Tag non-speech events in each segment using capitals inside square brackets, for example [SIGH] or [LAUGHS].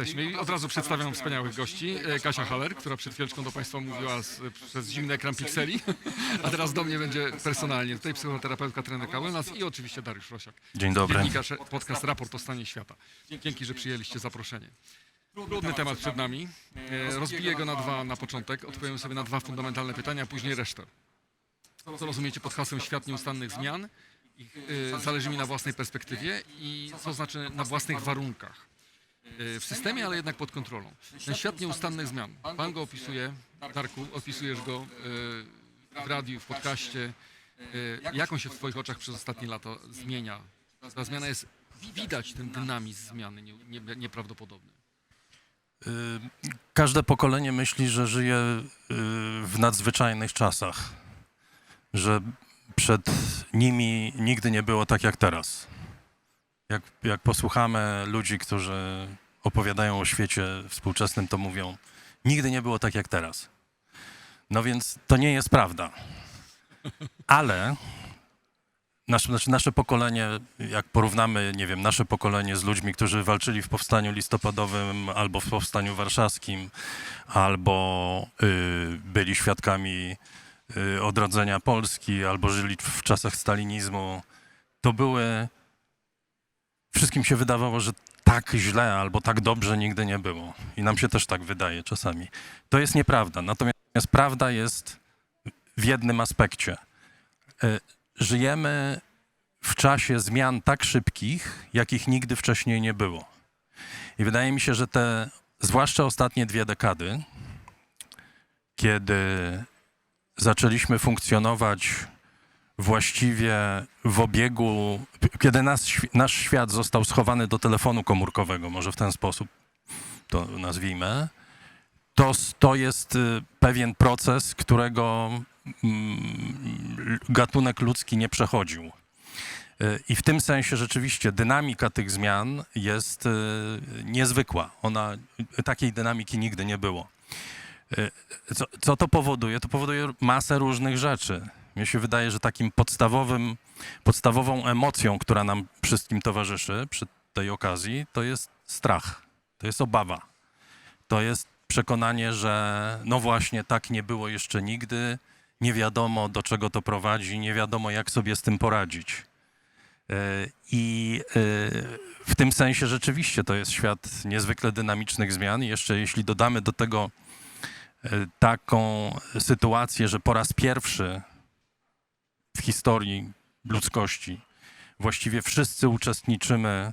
jesteśmy. I od razu przedstawiam wspaniałych gości. E, Kasia Haller, która przed chwileczką do Państwa mówiła z, przez zimny ekran pikseli, a teraz do mnie będzie personalnie. Tutaj psychoterapeutka, trenerka Wellness i oczywiście Dariusz Rosiak. Dzień dobry. Dziennikarz, podcast Raport o stanie świata. Dzięki, że przyjęliście zaproszenie. Trudny temat przed nami. E, Rozbiję go na dwa na początek. Odpowiem sobie na dwa fundamentalne pytania, a później resztę. Co rozumiecie pod hasłem świat nieustannych zmian? Y, zależy mi na własnej perspektywie i co znaczy na własnych warunkach. W systemie, ale jednak pod kontrolą. Ten świat nieustannych zmian. Pan go opisuje, Darku, opisujesz go y, w radiu, w podcaście. Y, jak on się w Twoich oczach przez ostatnie lata zmienia? Ta zmiana jest, widać ten dynamizm zmiany nie, nie, nieprawdopodobny. Y, Każde pokolenie myśli, że żyje w nadzwyczajnych czasach, że przed nimi nigdy nie było tak jak teraz. Jak, jak posłuchamy ludzi, którzy opowiadają o świecie współczesnym, to mówią, nigdy nie było tak jak teraz. No więc to nie jest prawda. Ale nasze, znaczy nasze pokolenie, jak porównamy, nie wiem, nasze pokolenie z ludźmi, którzy walczyli w powstaniu listopadowym albo w powstaniu warszawskim, albo y, byli świadkami y, odrodzenia Polski, albo żyli w czasach stalinizmu, to były. Wszystkim się wydawało, że tak źle albo tak dobrze nigdy nie było. I nam się też tak wydaje czasami. To jest nieprawda. Natomiast prawda jest w jednym aspekcie. Y, Żyjemy w czasie zmian tak szybkich, jakich nigdy wcześniej nie było. I wydaje mi się, że te, zwłaszcza ostatnie dwie dekady, kiedy zaczęliśmy funkcjonować właściwie w obiegu, kiedy nas, nasz świat został schowany do telefonu komórkowego, może w ten sposób to nazwijmy, to, to jest y, pewien proces, którego mm, gatunek ludzki nie przechodził. Y, I w tym sensie rzeczywiście dynamika tych zmian jest y, niezwykła. Ona, takiej dynamiki nigdy nie było. Co, co to powoduje? To powoduje masę różnych rzeczy. Mnie się wydaje, że takim podstawowym, podstawową emocją, która nam wszystkim towarzyszy przy tej okazji, to jest strach, to jest obawa. To jest przekonanie, że no właśnie tak nie było jeszcze nigdy, nie wiadomo do czego to prowadzi, nie wiadomo jak sobie z tym poradzić. E, I e, w tym sensie rzeczywiście to jest świat niezwykle dynamicznych zmian. Jeszcze jeśli dodamy do tego e, taką sytuację, że po raz pierwszy historii ludzkości właściwie wszyscy uczestniczymy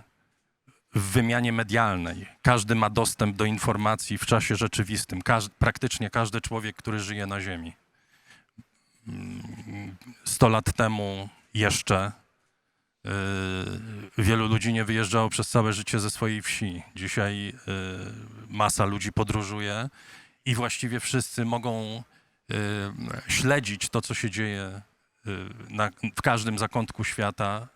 w wymianie medialnej. Każdy ma dostęp do informacji w czasie rzeczywistym. Praktycznie każdy człowiek, który żyje na Ziemi. Mm, 100 lat temu jeszcze yy, wielu ludzi nie wyjeżdżało przez całe życie ze swojej wsi. Dzisiaj yy, masa ludzi podróżuje i właściwie wszyscy mogą yy, śledzić to, co się dzieje na, w każdym zakątku świata,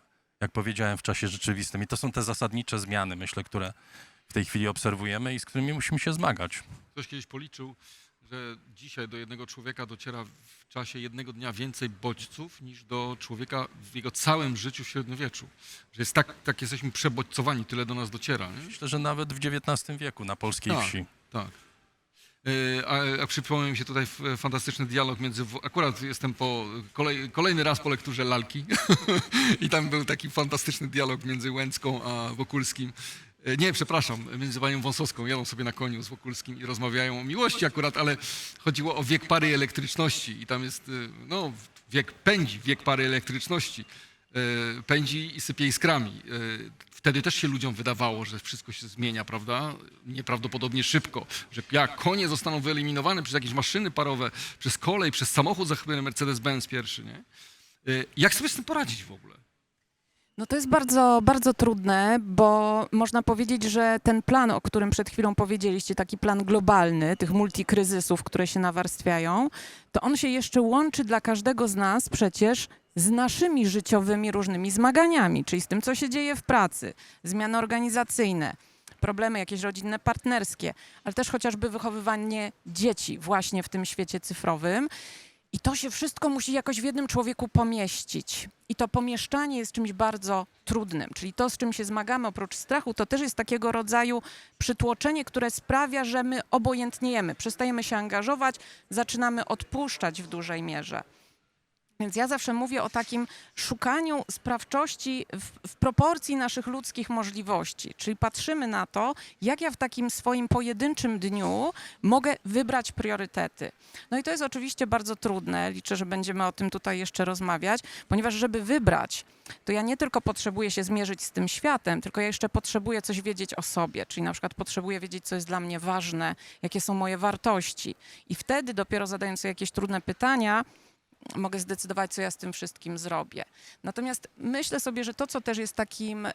jak powiedziałem, w czasie rzeczywistym. I to są te zasadnicze zmiany, myślę, które w tej chwili obserwujemy i z którymi musimy się zmagać. Ktoś kiedyś policzył, że dzisiaj do jednego człowieka dociera w czasie jednego dnia więcej bodźców niż do człowieka w jego całym życiu w średniowieczu. Że jest tak, tak jesteśmy przebodźcowani, tyle do nas dociera. Nie? Myślę, że nawet w XIX wieku na polskiej Tak. wsi. Tak. Yy, A, a przypomniał mi się tutaj fantastyczny dialog między. Akurat jestem po kolej, kolejny raz po lekturze lalki [LAUGHS] i tam był taki fantastyczny dialog między Łęcką a Wokulskim. Yy, Nie, przepraszam, między panią Wąsowską. Jadą sobie na koniu z Wokulskim i rozmawiają o miłości akurat, ale chodziło o wiek pary elektryczności i tam jest, yy, no, wiek pędzi, wiek pary elektryczności. Yy, Pędzi i sypie iskrami. Yy, Wtedy też się ludziom wydawało, że wszystko się zmienia, prawda? Nieprawdopodobnie szybko. Że jak konie zostaną wyeliminowane przez jakieś maszyny parowe, przez kolej, przez samochód za chwilę Mercedes-Benz pierwszy, nie? Y, Jak sobie z tym poradzić w ogóle? No to jest bardzo, bardzo trudne, bo można powiedzieć, że ten plan, o którym przed chwilą powiedzieliście, taki plan globalny, tych multikryzysów, które się nawarstwiają, to on się jeszcze łączy dla każdego z nas przecież z naszymi życiowymi różnymi zmaganiami, czyli z tym, co się dzieje w pracy, zmiany organizacyjne, problemy jakieś rodzinne, partnerskie, ale też chociażby wychowywanie dzieci właśnie w tym świecie cyfrowym. I to się wszystko musi jakoś w jednym człowieku pomieścić. I to pomieszczanie jest czymś bardzo trudnym. Czyli to, z czym się zmagamy oprócz strachu, to też jest takiego rodzaju przytłoczenie, które sprawia, że my obojętniejemy, przestajemy się angażować, zaczynamy odpuszczać w dużej mierze. Więc ja zawsze mówię o takim szukaniu sprawczości w, w proporcji naszych ludzkich możliwości. Czyli patrzymy na to, jak ja w takim swoim pojedynczym dniu mogę wybrać priorytety. No i to jest oczywiście bardzo trudne. Liczę, że będziemy o tym tutaj jeszcze rozmawiać, ponieważ żeby wybrać, to ja nie tylko potrzebuję się zmierzyć z tym światem, tylko ja jeszcze potrzebuję coś wiedzieć o sobie. Czyli na przykład potrzebuję wiedzieć, co jest dla mnie ważne, jakie są moje wartości. I wtedy dopiero zadając sobie jakieś trudne pytania, mogę zdecydować, co ja z tym wszystkim zrobię. Natomiast myślę sobie, że to, co też jest takim e,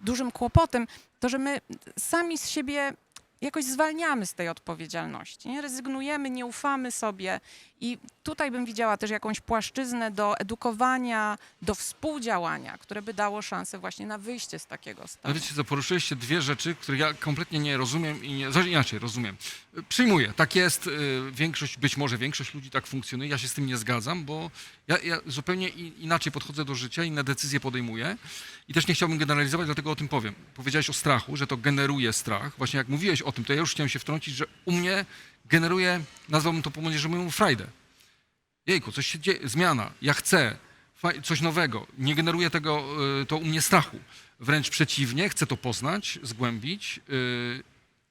dużym kłopotem, to że my sami z siebie jakoś zwalniamy z tej odpowiedzialności. Nie? Rezygnujemy, nie ufamy sobie. I tutaj bym widziała też jakąś płaszczyznę do edukowania, do współdziałania, które by dało szansę właśnie na wyjście z takiego Ale stanu. wiecie co, poruszyliście dwie rzeczy, które ja kompletnie nie rozumiem i nie, znaczy inaczej rozumiem. Przyjmuję, tak jest, y, większość, być może większość ludzi tak funkcjonuje, ja się z tym nie zgadzam, bo ja, ja zupełnie inaczej podchodzę do życia, inne decyzje podejmuję i też nie chciałbym generalizować, dlatego o tym powiem. Powiedziałeś o strachu, że to generuje strach. Właśnie jak mówiłeś o tym, to ja już chciałem się wtrącić, że u mnie generuje, nazwałbym to po młodzieżowemu frajdę. Jejku, coś się dzieje, zmiana, ja chcę, coś nowego. Nie generuje tego, y, to u mnie strachu. Wręcz przeciwnie, chcę to poznać, zgłębić, y,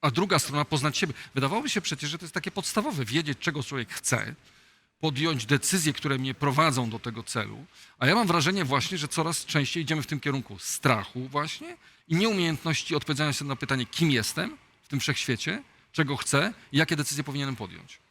a druga strona poznać siebie. Wydawałoby się przecież, że to jest takie podstawowe, wiedzieć, czego człowiek chce, podjąć decyzje, które mnie prowadzą do tego celu. A ja mam wrażenie właśnie, że coraz częściej idziemy w tym kierunku strachu właśnie i nieumiejętności odpowiedzenia sobie na pytanie, kim jestem w tym wszechświecie, czego chcę i jakie decyzje powinienem podjąć.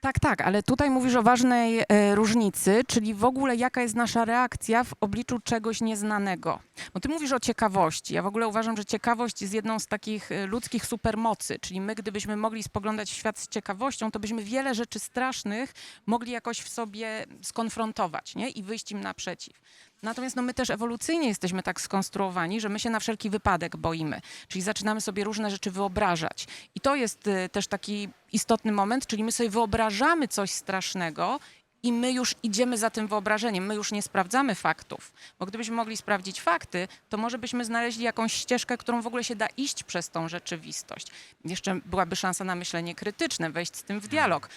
Tak, tak, ale tutaj mówisz o ważnej e, różnicy, czyli w ogóle jaka jest nasza reakcja w obliczu czegoś nieznanego. Bo ty mówisz o ciekawości. Ja w ogóle uważam, że ciekawość jest jedną z takich e, ludzkich supermocy, czyli my gdybyśmy mogli spoglądać w świat z ciekawością, to byśmy wiele rzeczy strasznych mogli jakoś w sobie skonfrontować nie? i wyjść im naprzeciw. Natomiast no, my też ewolucyjnie jesteśmy tak skonstruowani, że my się na wszelki wypadek boimy. Czyli zaczynamy sobie różne rzeczy wyobrażać. I to jest y, też taki istotny moment, czyli my sobie wyobrażamy coś strasznego i my już idziemy za tym wyobrażeniem, my już nie sprawdzamy faktów. Bo gdybyśmy mogli sprawdzić fakty, to może byśmy znaleźli jakąś ścieżkę, którą w ogóle się da iść przez tą rzeczywistość. Jeszcze byłaby szansa na myślenie krytyczne, wejść z tym w dialog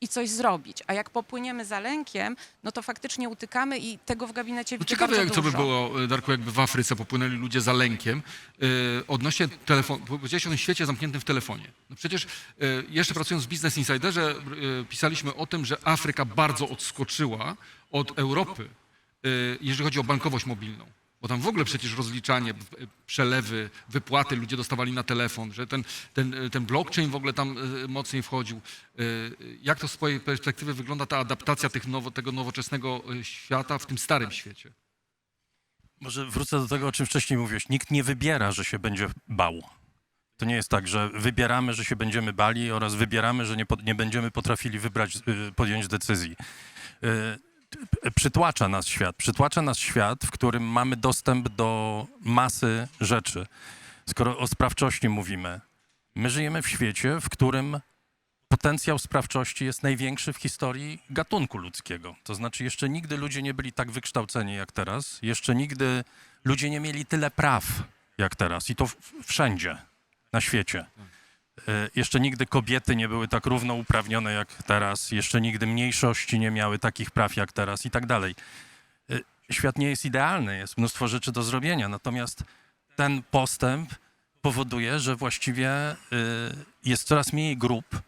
i coś zrobić. A jak popłyniemy za lękiem, no to faktycznie utykamy i tego w gabinecie No widzę ciekawe, bardzo jak co by dużo. było, e, Darku, jakby w Afryce popłynęli ludzie za lękiem yy, odnośnie telefonu. Powiedziałeś o tym świecie zamkniętym w telefonie. No przecież yy, jeszcze pracując w Business Insiderze yy, pisaliśmy o tym, że Afryka bardzo odskoczyła od Europy, yy, jeżeli chodzi o bankowość mobilną. Bo tam w ogóle przecież rozliczanie, w- przelewy, wypłaty ludzie dostawali na telefon, że ten, ten, ten blockchain w ogóle tam yy, mocniej wchodził. Jak to z twojej perspektywy wygląda ta adaptacja tych nowo, tego nowoczesnego świata w tym starym świecie? Może wrócę do tego, o czym wcześniej mówiłeś. Nikt nie wybiera, że się będzie bał. To nie jest tak, że wybieramy, że się będziemy bali oraz wybieramy, że nie, nie będziemy potrafili wybrać, podjąć decyzji. Przytłacza nas świat. Przytłacza nas świat, w którym mamy dostęp do masy rzeczy. Skoro o sprawczości mówimy, my żyjemy w świecie, w którym potencjał sprawczości jest największy w historii gatunku ludzkiego. To znaczy, jeszcze nigdy ludzie nie byli tak wykształceni jak teraz, jeszcze nigdy ludzie nie mieli tyle praw jak teraz i to wszędzie na świecie. E, Jeszcze nigdy kobiety nie były tak równouprawnione jak teraz, jeszcze nigdy mniejszości nie miały takich praw jak teraz i tak dalej. E, Świat nie jest idealny, jest mnóstwo rzeczy do zrobienia, natomiast ten postęp powoduje, że właściwie e, jest coraz mniej grup,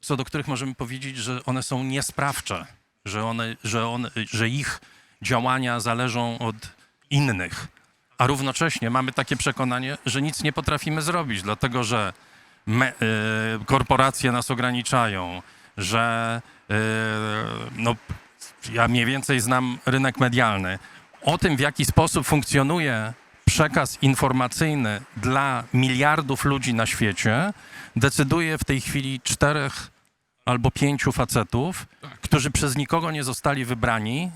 co do których możemy powiedzieć, że one są niesprawcze, że, one, że, one, że ich działania zależą od innych. A równocześnie mamy takie przekonanie, że nic nie potrafimy zrobić, dlatego że me, y, korporacje nas ograniczają, że y, no, ja mniej więcej znam rynek medialny. O tym, w jaki sposób funkcjonuje przekaz informacyjny dla miliardów ludzi na świecie, decyduje w tej chwili czterech albo pięciu facetów, którzy przez nikogo nie zostali wybrani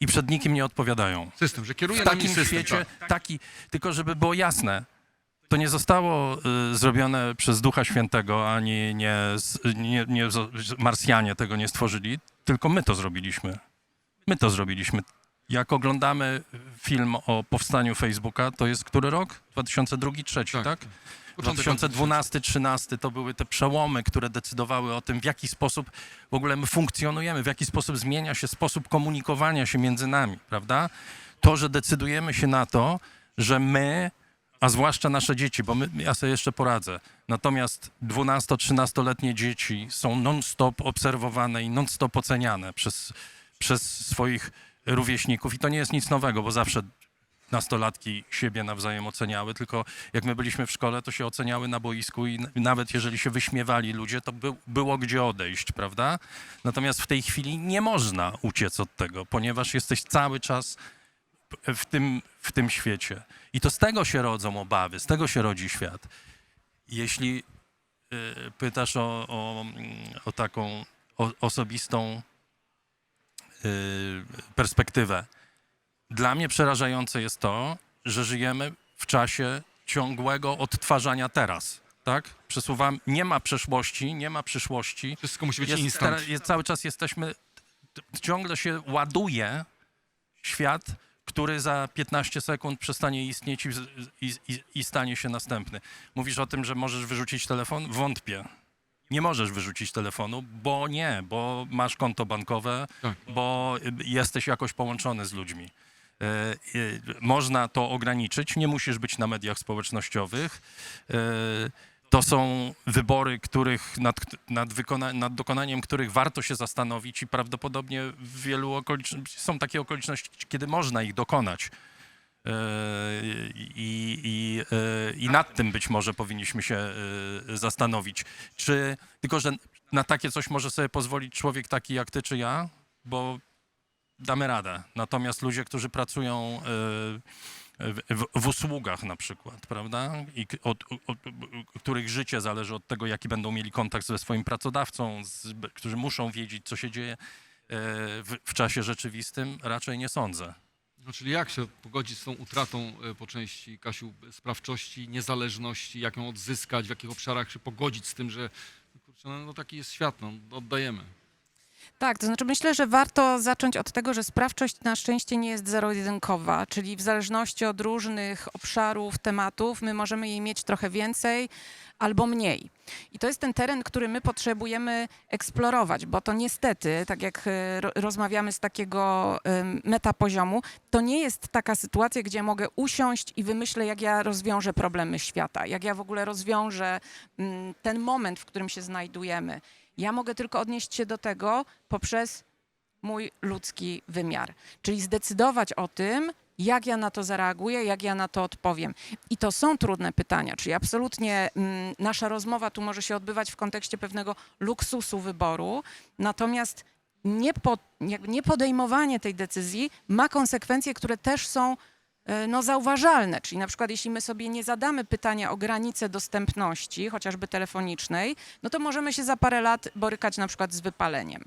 i przed nikim nie odpowiadają. System, że kieruje W takim system. świecie tak. taki, tylko żeby było jasne, to nie zostało y, zrobione przez Ducha Świętego, ani nie, nie, nie Marsjanie tego nie stworzyli, tylko my to zrobiliśmy. My to zrobiliśmy. Jak oglądamy film o powstaniu Facebooka, to jest który rok? 2002-2003, tak? Tak. tak? Początek 2012-13 to były te przełomy, które decydowały o tym, w jaki sposób w ogóle my funkcjonujemy, w jaki sposób zmienia się sposób komunikowania się między nami, prawda? To, że decydujemy się na to, że my, a zwłaszcza nasze dzieci, bo my, ja sobie jeszcze poradzę, natomiast 12-13-letnie dzieci są non-stop obserwowane i non-stop oceniane przez, przez swoich rówieśników. I to nie jest nic nowego, bo zawsze nastolatki siebie nawzajem oceniały, tylko jak my byliśmy w szkole, to się oceniały na boisku i nawet jeżeli się wyśmiewali ludzie, to by, było gdzie odejść, prawda? Natomiast w tej chwili nie można uciec od tego, ponieważ jesteś cały czas w tym, w tym świecie. I to z tego się rodzą obawy, z tego się rodzi świat. Jeśli y, pytasz o, o, o taką o, osobistą y, perspektywę, dla mnie przerażające jest to, że żyjemy w czasie ciągłego odtwarzania teraz. Tak? Przesuwam, nie ma przeszłości, nie ma przyszłości. Wszystko musi być Jest, instant. teraz- jest, cały czas jesteśmy, ciągle się ładuje świat, który za 15 sekund przestanie istnieć i, i, i, stanie się następny. Mówisz o tym, że możesz wyrzucić telefon? Wątpię. Nie możesz wyrzucić telefonu, bo nie, bo masz konto bankowe, Tak. bo y, jesteś jakoś połączony z ludźmi. E, y, Można to ograniczyć, nie musisz być na mediach społecznościowych. To są wybory, których nad, nad, nad dokonaniem których warto się zastanowić i prawdopodobnie w wielu okolicznościach są takie okoliczności, kiedy można ich dokonać. E, I, i, e, I nad tym być może powinniśmy się e, zastanowić. Czy tylko, że na takie coś może sobie pozwolić człowiek taki jak ty czy ja, bo damy radę. Natomiast ludzie, którzy pracują w, w, usługach na przykład, prawda? I od, od, których życie zależy od tego, jaki będą mieli kontakt ze swoim pracodawcą, z, którzy muszą wiedzieć, co się dzieje e, w, w czasie rzeczywistym, raczej nie sądzę. No, czyli jak się pogodzić z tą utratą e, po części, Kasiu, sprawczości, niezależności, jak ją odzyskać, w jakich obszarach się pogodzić z tym, że kurczę, no, no taki jest świat, no, oddajemy. Tak, to znaczy myślę, że warto zacząć od tego, że sprawczość na szczęście nie jest zero-jedynkowa, czyli w zależności od różnych obszarów, tematów, my możemy jej mieć trochę więcej albo mniej. I to jest ten teren, który my potrzebujemy eksplorować, bo to niestety, tak jak e, ro- rozmawiamy z takiego metapoziomu, to nie jest taka sytuacja, gdzie mogę usiąść i wymyślę, jak ja rozwiążę problemy świata, jak ja w ogóle rozwiążę mm, ten moment, w którym się znajdujemy. Ja mogę tylko odnieść się do tego poprzez mój ludzki wymiar, czyli zdecydować o tym, jak ja na to zareaguję, jak ja na to odpowiem. I to są trudne pytania, czyli absolutnie mm, nasza rozmowa tu może się odbywać w kontekście pewnego luksusu wyboru, natomiast nie, po, nie podejmowanie tej decyzji ma konsekwencje, które też są no, zauważalne. Czyli na przykład jeśli my sobie nie zadamy pytania o granice dostępności, chociażby telefonicznej, no to możemy się za parę lat borykać na przykład z wypaleniem.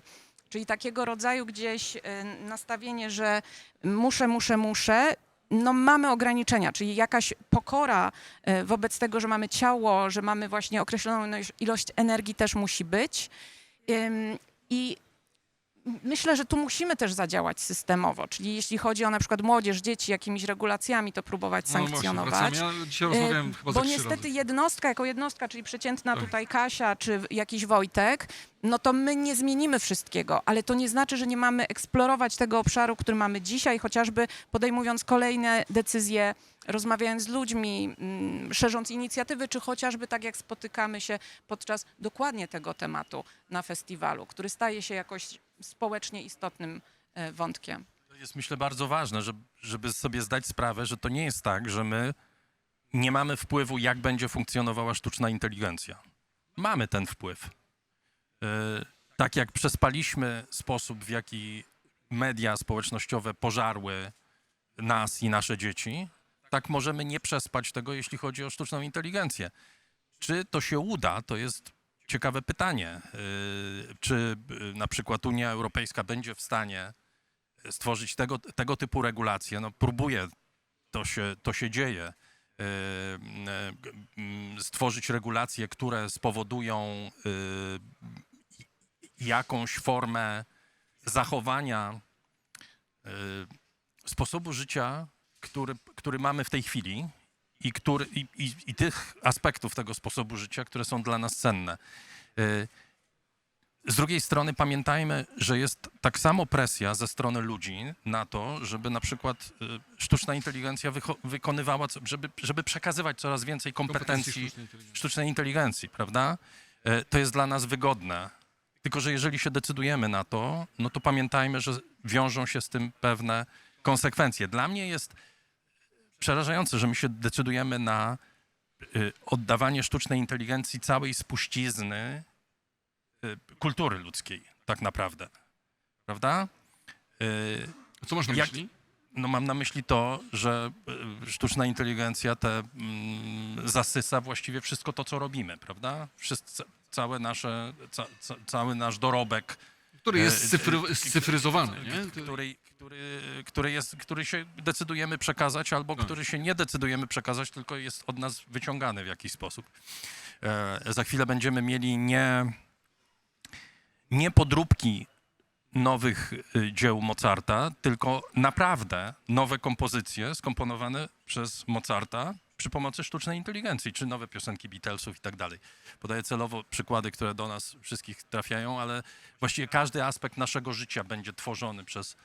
Czyli takiego rodzaju gdzieś e, nastawienie, że muszę, muszę, muszę, no mamy ograniczenia, czyli jakaś pokora e, wobec tego, że mamy ciało, że mamy właśnie określoną ilość- energii też musi być. I myślę, że tu musimy też zadziałać systemowo, czyli jeśli chodzi o na przykład młodzież, dzieci, jakimiś regulacjami to próbować No właśnie, sankcjonować. wracamy. Ja dzisiaj E, rozmawiałem chyba Bo niestety razy. jednostka jako jednostka, czyli przeciętna Tak. tutaj Kasia czy jakiś Wojtek, no to my nie zmienimy wszystkiego, ale to nie znaczy, że nie mamy eksplorować tego obszaru, który mamy dzisiaj, chociażby podejmując kolejne decyzje, rozmawiając z ludźmi, mm, szerząc inicjatywy, czy chociażby tak jak spotykamy się podczas dokładnie tego tematu na festiwalu, który staje się jakoś społecznie istotnym e, wątkiem. To jest myślę bardzo ważne, żeby, sobie zdać sprawę, że to nie jest tak, że my nie mamy wpływu, jak będzie funkcjonowała sztuczna inteligencja. Mamy ten wpływ. Yy, Tak jak przespaliśmy sposób, w jaki media społecznościowe pożarły nas i nasze dzieci, tak możemy nie przespać tego, jeśli chodzi o sztuczną inteligencję. Czy to się uda, to jest ciekawe pytanie. Yy, Czy yy, na przykład Unia Europejska będzie w stanie stworzyć tego, tego typu regulacje. No, próbuje, to się, to się dzieje. m, stworzyć regulacje, które spowodują jakąś formę zachowania sposobu życia, który, który mamy w tej chwili i, który, i, i, i tych aspektów tego sposobu życia, które są dla nas cenne. E, Z drugiej strony pamiętajmy, że jest tak samo presja ze strony ludzi na to, żeby na przykład e, sztuczna inteligencja wykonywała, żeby, żeby przekazywać coraz więcej kompetencji sztucznej inteligencji. sztucznej inteligencji, prawda? E, To jest dla nas wygodne. Tylko, że jeżeli się decydujemy na to, no to pamiętajmy, że wiążą się z tym pewne konsekwencje. Dla mnie jest przerażające, że my się decydujemy na y, oddawanie sztucznej inteligencji całej spuścizny y, kultury ludzkiej, tak naprawdę. Prawda? Y, Co masz na Jak- myśli? no mam na myśli to, że sztuczna inteligencja te mm, zasysa właściwie wszystko to, co robimy, prawda? Całe nasze, ca, ca, cały nasz dorobek, Który e, jest e, cyfry, scyfryzowany, nie? który, który, który, jest, który się decydujemy przekazać, albo Tak. który się nie decydujemy przekazać, tylko jest od nas wyciągany w jakiś sposób. E, za chwilę będziemy mieli nie, nie podróbki nowych dzieł Mozarta, tylko naprawdę nowe kompozycje skomponowane przez Mozarta przy pomocy sztucznej inteligencji, czy nowe piosenki Beatlesów i tak dalej. Podaję celowo przykłady, które do nas wszystkich trafiają, ale właściwie każdy aspekt naszego życia będzie tworzony przez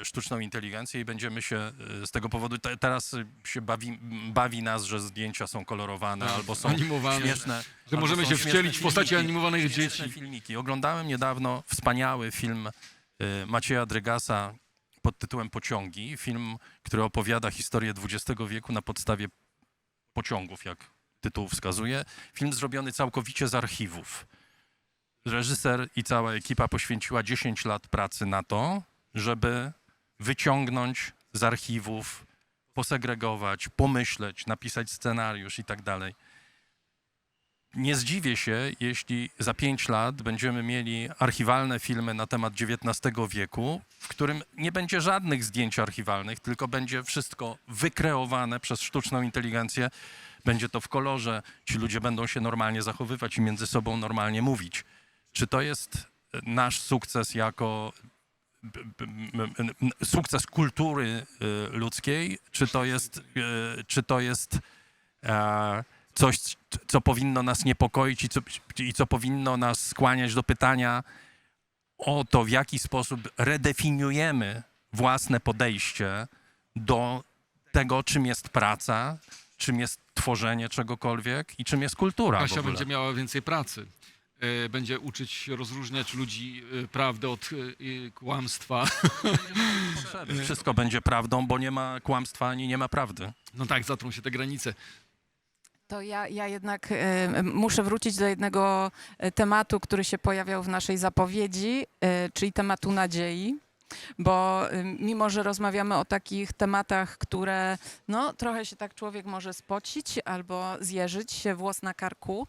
y, sztuczną inteligencję i będziemy się y, z tego powodu, te, teraz się bawi, bawi nas, że zdjęcia są kolorowane Tak, albo są animowane. śmieszne. Że możemy się wcielić w postaci filmiki animowanych dzieci. filmiki. Oglądałem niedawno wspaniały film y, Macieja Drygasa pod tytułem Pociągi. Film, który opowiada historię XX wieku na podstawie pociągów, jak tytuł wskazuje. Film zrobiony całkowicie z archiwów. Reżyser i cała ekipa poświęciła 10 lat pracy na to, żeby wyciągnąć z archiwów, posegregować, pomyśleć, napisać scenariusz i tak dalej. Nie zdziwię się, jeśli za pięć lat będziemy mieli archiwalne filmy na temat XIX wieku, w którym nie będzie żadnych zdjęć archiwalnych, tylko będzie wszystko wykreowane przez sztuczną inteligencję. Będzie to w kolorze, ci ludzie będą się normalnie zachowywać i między sobą normalnie mówić. Czy to jest e, nasz sukces jako sukces kultury y, ludzkiej, czy to jest, y, czy to jest e, coś, co powinno nas niepokoić i co, i co powinno nas skłaniać do pytania o to, w jaki sposób redefiniujemy własne podejście do tego, czym jest praca, czym jest tworzenie czegokolwiek i czym jest kultura. Kasia będzie miała więcej pracy. E, Będzie uczyć rozróżniać ludzi e, prawdę od e, kłamstwa. [LAUGHS] Wszystko będzie prawdą, bo nie ma kłamstwa ani nie ma prawdy. No tak, zatrą się te granice. To ja, ja jednak e, muszę wrócić do jednego e, tematu, który się pojawiał w naszej zapowiedzi, e, czyli tematu nadziei. Bo mimo, że rozmawiamy o takich tematach, które no, trochę się tak człowiek może spocić albo zjeżyć się włos na karku,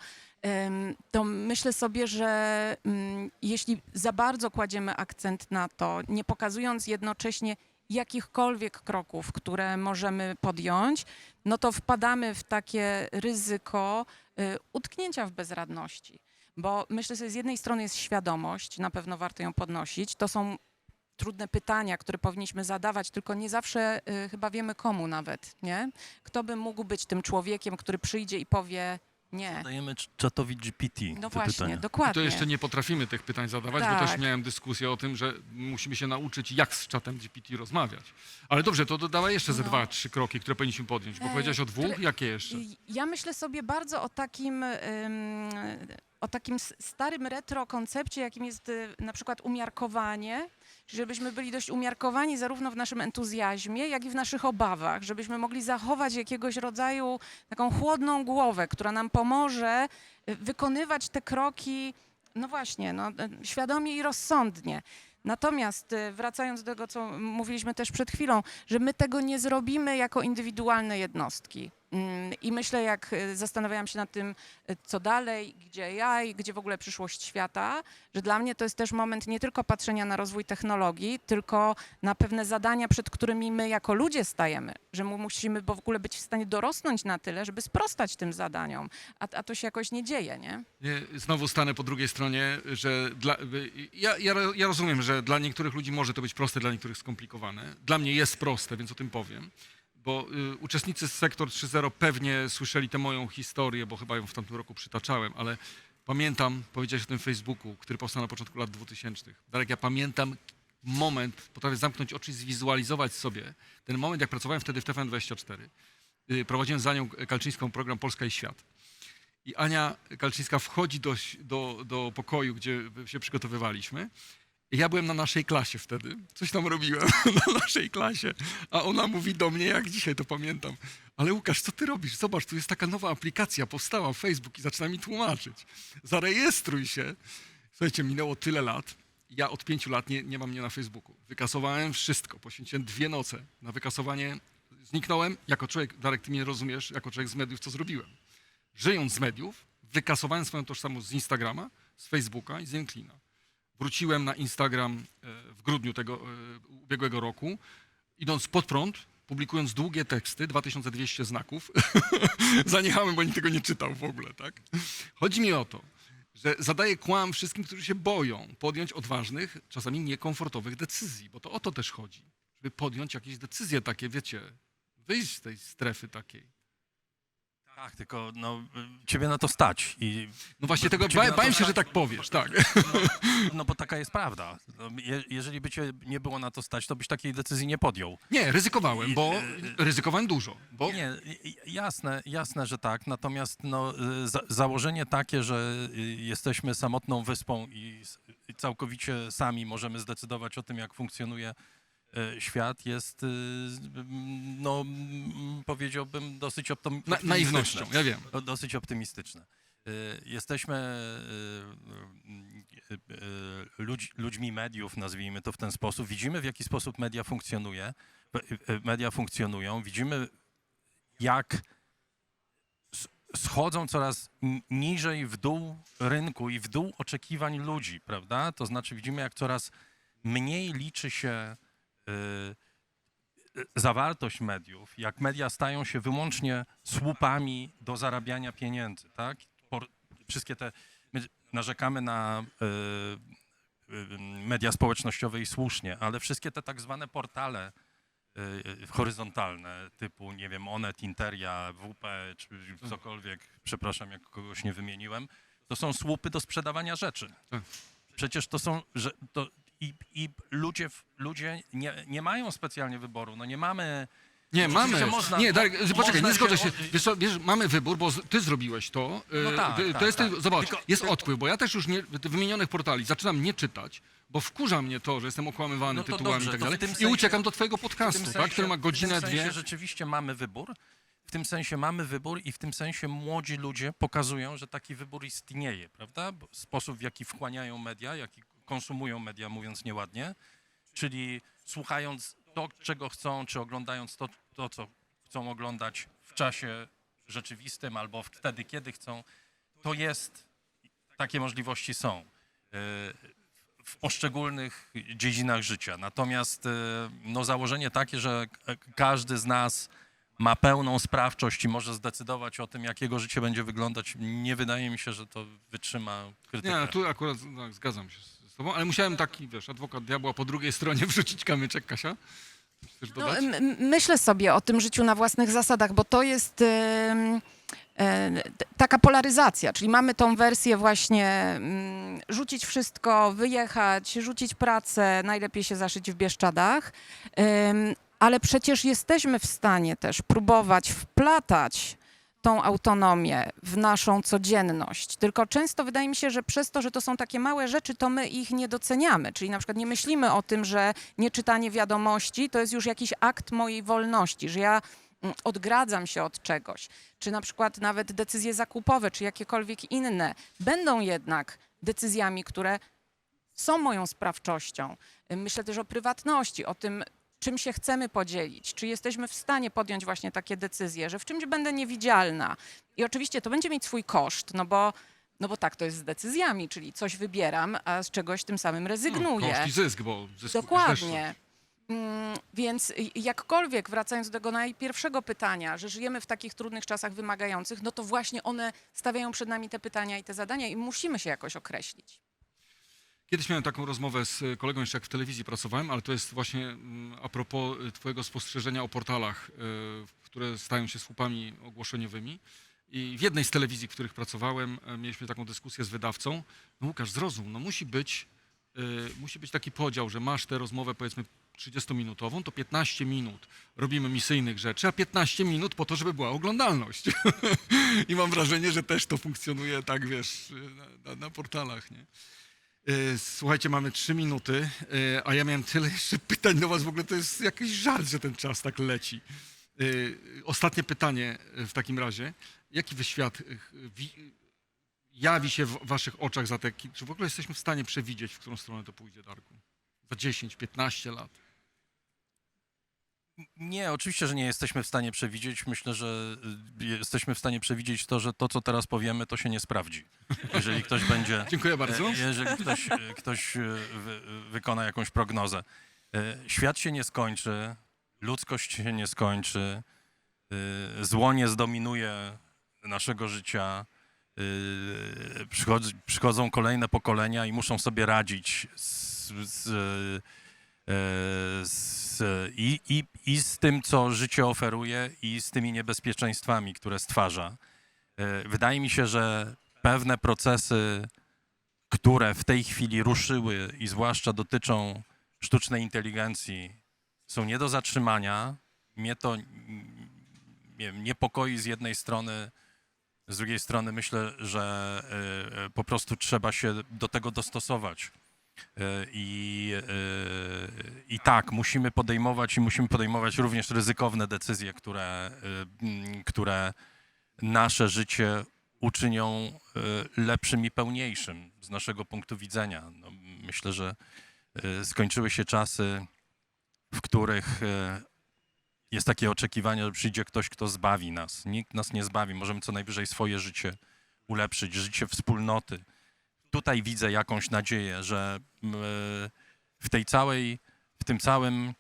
to myślę sobie, że mm, jeśli za bardzo kładziemy akcent na to, nie pokazując jednocześnie jakichkolwiek kroków, które możemy podjąć, no to wpadamy w takie ryzyko y, utknięcia w bezradności. Bo myślę sobie, z jednej strony jest świadomość, na pewno warto ją podnosić. To są trudne pytania, które powinniśmy zadawać, tylko nie zawsze y, chyba wiemy komu nawet, nie? Kto by mógł być tym człowiekiem, który przyjdzie i powie nie. Dajemy czatowi GPT No te właśnie, pytania. dokładnie. To jeszcze nie potrafimy tych pytań zadawać, bo Tak. też miałem dyskusję o tym, że musimy się nauczyć, jak z czatem GPT rozmawiać. Ale dobrze, to dodawaj jeszcze ze No. dwa, trzy kroki, które powinniśmy podjąć, bo E, powiedziałeś o dwóch, które- jakie jeszcze? I Ja myślę sobie bardzo o takim, ym, o takim s- starym retro koncepcie, jakim jest y, na przykład umiarkowanie, żebyśmy byli dość umiarkowani zarówno w naszym entuzjazmie, jak i w naszych obawach, żebyśmy mogli zachować jakiegoś rodzaju taką chłodną głowę, która nam pomoże y, wykonywać te kroki, no właśnie, no, y, świadomie i rozsądnie. Natomiast y, wracając do tego, co mówiliśmy też przed chwilą, że my tego nie zrobimy jako indywidualne jednostki. Mm, I myślę, jak y, zastanawiałam się nad tym, y, co dalej, gdzie ja i gdzie w ogóle przyszłość świata, że dla mnie to jest też moment nie tylko patrzenia na rozwój technologii, tylko na pewne zadania, przed którymi my jako ludzie stajemy, że mu musimy w ogóle być w stanie dorosnąć na tyle, żeby sprostać tym zadaniom, a, a to się jakoś nie dzieje? Nie, Znowu stanę po drugiej stronie, że dla, ja, ja, ja rozumiem, że dla niektórych ludzi może to być proste, dla niektórych skomplikowane. Dla mnie jest proste, więc o tym powiem. Bo y, uczestnicy z Sektor 3.0 pewnie słyszeli tę moją historię, bo chyba ją w tamtym roku przytaczałem, ale pamiętam, powiedziałeś o tym Facebooku, który powstał na początku lat 2000. Darek, ja pamiętam moment, potrafię zamknąć oczy i zwizualizować sobie ten moment, jak pracowałem wtedy w TVN24. Y, Prowadziłem za nią Kalczyńską program Polska i Świat. I Ania Kalczyńska wchodzi do, do, do pokoju, gdzie się przygotowywaliśmy. Ja byłem na naszej klasie wtedy. Coś tam robiłem [LAUGHS] na naszej klasie. A ona mówi do mnie, jak dzisiaj to pamiętam. Ale Łukasz, co ty robisz? Zobacz, tu jest taka nowa aplikacja, powstała Facebook i zaczyna mi tłumaczyć. Zarejestruj się. Słuchajcie, minęło tyle lat. Ja od pięciu lat nie, nie mam mnie na Facebooku. Wykasowałem wszystko. Poświęciłem dwie noce na wykasowanie. Zniknąłem jako człowiek, Darek, ty mnie rozumiesz, jako człowiek z mediów, co zrobiłem żyjąc z mediów, wykasowałem swoją tożsamość z Instagrama, z Facebooka i z LinkedIna. Wróciłem na Instagram e, w grudniu tego e, ubiegłego roku, idąc pod prąd, publikując długie teksty, 2200 znaków. [LAUGHS] Zaniechałem, bo nikt tego nie czytał w ogóle, tak? Chodzi mi o to, że zadaję kłam wszystkim, którzy się boją podjąć odważnych, czasami niekomfortowych decyzji, bo to o to też chodzi, żeby podjąć jakieś decyzje takie, wiecie, wyjść z tej strefy takiej. Tak, tylko no, y, ciebie na to stać. I, No właśnie tego, Ciebie ba, na to bałem się, że stać. tak powiesz, tak. no bo taka jest prawda. No, je, jeżeli by cię nie było na to stać, to byś takiej decyzji nie podjął. Nie, ryzykowałem, bo ryzykowałem dużo. Bo Nie, jasne, jasne, że tak. Natomiast no, y, za, założenie takie, że y, jesteśmy samotną wyspą i, s- i całkowicie sami możemy zdecydować o tym, jak funkcjonuje y, świat, jest, y, no, powiedziałbym, dosyć optom- na, naiwnością, ja wiem. Do- dosyć optymistyczne. Y, Jesteśmy y, ludź, ludźmi mediów, nazwijmy to w ten sposób. Widzimy, w jaki sposób media funkcjonuje, media funkcjonują. Widzimy, jak schodzą coraz niżej w dół rynku i w dół oczekiwań ludzi, prawda? To znaczy widzimy, jak coraz mniej liczy się zawartość mediów, jak media stają się wyłącznie słupami do zarabiania pieniędzy, tak? Wszystkie te, my narzekamy na y, y, media społecznościowe i słusznie, ale wszystkie te tak zwane portale y, y, horyzontalne typu, nie wiem, Onet, Interia, WP czy cokolwiek, przepraszam, jak kogoś nie wymieniłem, to są słupy do sprzedawania rzeczy. Tak. Przecież to są, że to i, i ludzie, w- ludzie nie, nie mają specjalnie wyboru. No nie mamy. Nie, mamy. można- nie, Darek, mo- poczekaj, można nie zgodzę się Wiesz, co, wiesz, mamy wybór, bo z- ty zrobiłeś to. No y, tak, ty- tak, to jest, tak. zobacz, Tylko- jest tylko- odpływ, bo ja też już nie, wymienionych portali zaczynam nie czytać, bo wkurza mnie to, że jestem okłamywany No to tytułami dobrze, i tak to w dalej. tym I sensie- uciekam do twojego w tym podcastu, tak, który ma w godzinę, tym sensie dwie. rzeczywiście mamy wybór. W tym sensie mamy wybór i w tym sensie młodzi ludzie pokazują, że taki wybór istnieje, prawda? Bo Sposób, w jaki wchłaniają media, jaki konsumują media, mówiąc nieładnie, czyli słuchając to, czego chcą, czy oglądając to, to co chcą oglądać w czasie rzeczywistym albo wtedy, kiedy chcą, to jest, takie możliwości są e, w poszczególnych dziedzinach życia. Natomiast e, no, założenie takie, że k- każdy z nas ma pełną sprawczość i może zdecydować o tym, jak jego życie będzie wyglądać, nie wydaje mi się, że to wytrzyma krytykę. Nie, tu akurat tak, zgadzam się z z tobą, ale musiałem taki, wiesz, adwokat diabła po drugiej stronie [LAUGHS] wrzucić kamyczek, Kasia. Chcesz No, dodać? m- m- myślę sobie o tym życiu na własnych zasadach, bo to jest em, e, t- taka polaryzacja, czyli mamy tą wersję właśnie mm, rzucić wszystko, wyjechać, rzucić pracę, najlepiej się zaszyć w Bieszczadach, em, ale przecież jesteśmy w stanie też próbować wplatać tą autonomię w naszą codzienność. Tylko często wydaje mi się, że przez to, że to są takie małe rzeczy, to my ich nie doceniamy. Czyli na przykład nie myślimy o tym, że nieczytanie wiadomości to jest już jakiś akt mojej wolności, że ja mm, odgradzam się od czegoś. Czy na przykład nawet decyzje zakupowe, czy jakiekolwiek inne będą jednak decyzjami, które są moją sprawczością. Myślę też o prywatności, o tym, czym się chcemy podzielić, czy jesteśmy w stanie podjąć właśnie takie decyzje, że w czymś będę niewidzialna. I oczywiście to będzie mieć swój koszt, no bo, no bo tak to jest z decyzjami, czyli coś wybieram, a z czegoś tym samym No, rezygnuję. koszt i zysk, bo zysk Dokładnie. Mm, Więc jakkolwiek, wracając do tego najpierwszego pytania, że żyjemy w takich trudnych czasach wymagających, no to właśnie one stawiają przed nami te pytania i te zadania i musimy się jakoś określić. Kiedyś miałem taką rozmowę z kolegą, jeszcze jak w telewizji pracowałem, ale to jest właśnie mm, a propos e, twojego spostrzeżenia o portalach, e, które stają się słupami ogłoszeniowymi. I w jednej z telewizji, w których pracowałem, e, mieliśmy taką dyskusję z wydawcą. No Łukasz, zrozum, no musi być, musi być taki podział, że masz tę rozmowę powiedzmy 30-minutową, to 15 minut robimy misyjnych rzeczy, a 15 minut po to, żeby była oglądalność. [LAUGHS] I mam wrażenie, że też to funkcjonuje tak, wiesz, na, na portalach, nie? E, Słuchajcie, mamy trzy minuty, e, a ja miałem tyle jeszcze [LAUGHS] pytań do was. W ogóle to jest jakiś żart, że ten czas tak leci. E, Ostatnie pytanie w takim razie. Jaki wy świat wi- jawi się w waszych oczach za te... Czy w ogóle jesteśmy w stanie przewidzieć, w którą stronę to pójdzie, Darku? Za 10, 15 lat. Nie, oczywiście, że nie jesteśmy w stanie przewidzieć. Myślę, że y, jesteśmy w stanie przewidzieć to, że to, co teraz powiemy, to się nie sprawdzi. Jeżeli ktoś będzie. [LAUGHS] Dziękuję bardzo. E, Jeżeli ktoś, e, ktoś wy, wykona jakąś prognozę. Świat się nie skończy, ludzkość się nie skończy, zło nie zdominuje naszego życia. przychodzą kolejne pokolenia i muszą sobie radzić z, z, z, i, i, i z tym, co życie oferuje, i z tymi niebezpieczeństwami, które stwarza. E, Wydaje mi się, że pewne procesy które w tej chwili ruszyły i zwłaszcza dotyczą sztucznej inteligencji, są nie do zatrzymania. Mnie to nie wiem, niepokoi z jednej strony, z drugiej strony myślę, że e, e, po prostu trzeba się do tego dostosować. E, I, e, I tak, musimy podejmować i musimy podejmować również ryzykowne decyzje, które, e, które nasze życie uczynią lepszym i pełniejszym z naszego punktu widzenia. No, myślę, że skończyły się czasy, w których jest takie oczekiwanie, że przyjdzie ktoś, kto zbawi nas. Nikt nas nie zbawi. Możemy co najwyżej swoje życie ulepszyć, życie wspólnoty. Tutaj widzę jakąś nadzieję, że m, e, w tej całej, w tym całym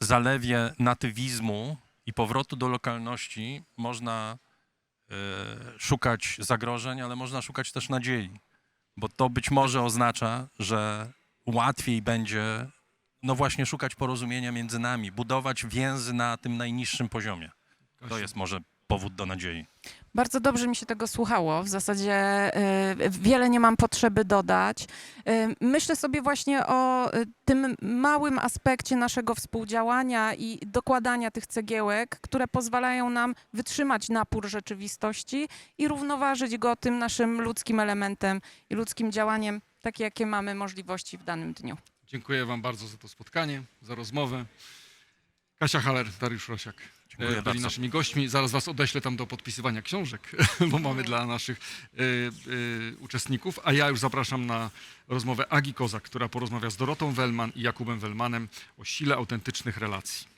zalewie natywizmu i powrotu do lokalności można e, szukać zagrożeń, ale można szukać też nadziei, bo to być może oznacza, że łatwiej będzie no właśnie szukać porozumienia między nami, budować więzy na tym najniższym poziomie. To jest może powód do nadziei. Bardzo dobrze mi się tego słuchało. W zasadzie y, wiele nie mam potrzeby dodać. Y, myślę sobie właśnie o y, tym małym aspekcie naszego współdziałania i dokładania tych cegiełek, które pozwalają nam wytrzymać napór rzeczywistości i równoważyć go tym naszym ludzkim elementem i ludzkim działaniem, takie jakie mamy możliwości w danym dniu. Dziękuję wam bardzo za to spotkanie, za rozmowę. Kasia Haller, Dariusz Rosiak. Dziękuję e, byli bardzo. naszymi gośćmi. Zaraz was odeślę tam do podpisywania książek, [LAUGHS] bo mamy dla naszych e, e, uczestników. A ja już zapraszam na rozmowę Agi Kozak, która porozmawia z Dorotą Wellman i Jakubem Wellmanem o sile autentycznych relacji.